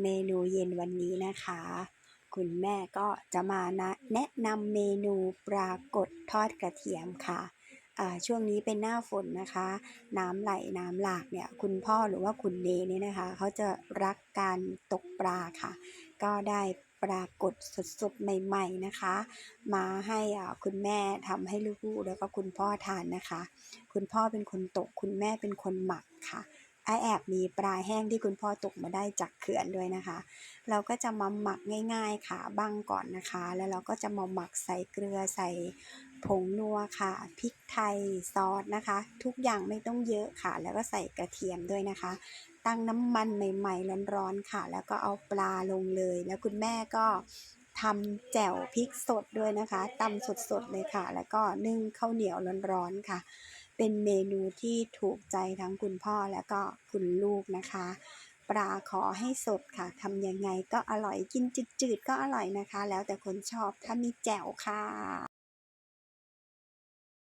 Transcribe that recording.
เมนูเย็นวันนี้นะคะ คุณแม่ก็จะมานะแนะนำเมนูปลากดทอดกระเทียมค่ะช่วงนี้เป็นหน้าฝนนะคะ น้ำไหลน้ำหลากเนี่ยคุณพ่อหรือว่าคุณเนเนี่ยนะคะ เขาจะรักการตกปลาค่ะ ก็ได้ปลากดสดๆใหม่ ๆนะคะ มาให้อ่าคุณแม่ทำให้ลูกๆแล้วก็คุณพ่อทานนะคะ คุณพ่อเป็นคนตกคุณแม่เป็นคนหมัก ไอแอบมีปลาแห้งที่คุณพ่อตกมาได้จากเขื่อนด้วยนะคะ เราก็จะมาหมักง่ายๆค่ะบ้างก่อนนะคะ แล้วเราก็จะมาหมักใส่เกลือใส่ผงนัวค่ะพริกไทยซอสนะคะ ทุกอย่างไม่ต้องเยอะค่ะ แล้วก็ใส่กระเทียมด้วยนะคะ ตั้งน้ำมันใหม่ๆร้อนๆค่ะ แล้วก็เอาปลาลงเลย แล้วคุณแม่ก็ ทำแจ่วพริกสดด้วยนะคะตำสดๆเลยค่ะ แล้วก็นึ่งข้าวเหนียวร้อนๆค่ะ เป็นเมนูที่ถูกใจทั้งคุณพ่อและก็คุณลูกนะคะ ปลาขอให้สดค่ะทำยังไงก็อร่อยกินจืดๆก็อร่อยนะคะ แล้วแต่คนชอบถ้ามีแจ่วค่ะ